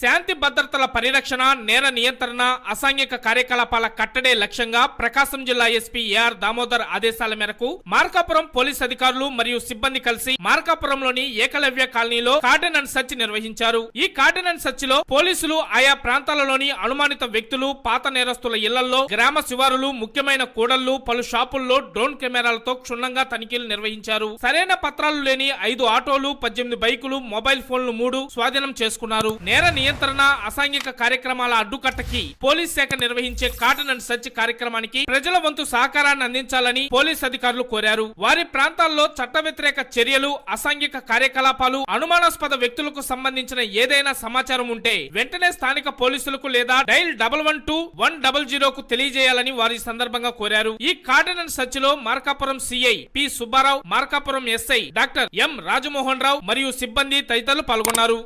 శాంతి భద్రతల పరిరక్షణ నేర నియంత్రణ అసాంఘిక కార్యకలాపాల కట్టడే లక్ష్యంగా ప్రకాశం జిల్లా ఎస్పీ ఏఆర్ దామోదర్ ఆదేశాల మేరకు మార్కాపురం పోలీస్ అధికారులు మరియు సిబ్బంది కలిసి మార్కాపురంలోని ఏకలవ్య కాలనీలో కార్డన్ అండ్ సర్చ్ నిర్వహించారు. ఈ కార్డన్ అండ్ సర్చ్లో పోలీసులు ఆయా ప్రాంతాలలోని అనుమానిత వ్యక్తులు పాత నేరస్తుల ఇళ్ళలో గ్రామ శివారులు ముఖ్యమైన కూడళ్ళు పలు షాపుల్లో డ్రోన్ కెమెరాలతో క్షుణ్ణంగా తనిఖీలు నిర్వహించారు. సరైన పత్రాలు లేని ఐదు ఆటోలు పద్దెనిమిది బైకులు మొబైల్ ఫోన్లు మూడు స్వాధీనం చేసుకున్నారు. నేర నియంత్రణ నియంత్రణ అసాంఘిక కార్యక్రమాల అడ్డుకట్టకి పోలీస్ శాఖ నిర్వహించే కాటన్ అండ్ సర్చ్ కార్యక్రమానికి ప్రజల వంతు సహకారాన్ని అందించాలని పోలీస్ అధికారులు కోరారు. వారి ప్రాంతాల్లో చట్ట వ్యతిరేక చర్యలు అసాంఘిక కార్యకలాపాలు అనుమానాస్పద వ్యక్తులకు సంబంధించిన ఏదైనా సమాచారం ఉంటే వెంటనే స్థానిక పోలీసులకు లేదా dial double one two one double జీరోకు తెలియజేయాలని వారి సందర్భంగా కోరారు. ఈ cordon and సర్చ్లో Markapuram CI P Subbarao Markapuram SI doctor M Rajamohan Rao మరియు సిబ్బంది తదితరులు పాల్గొన్నారు.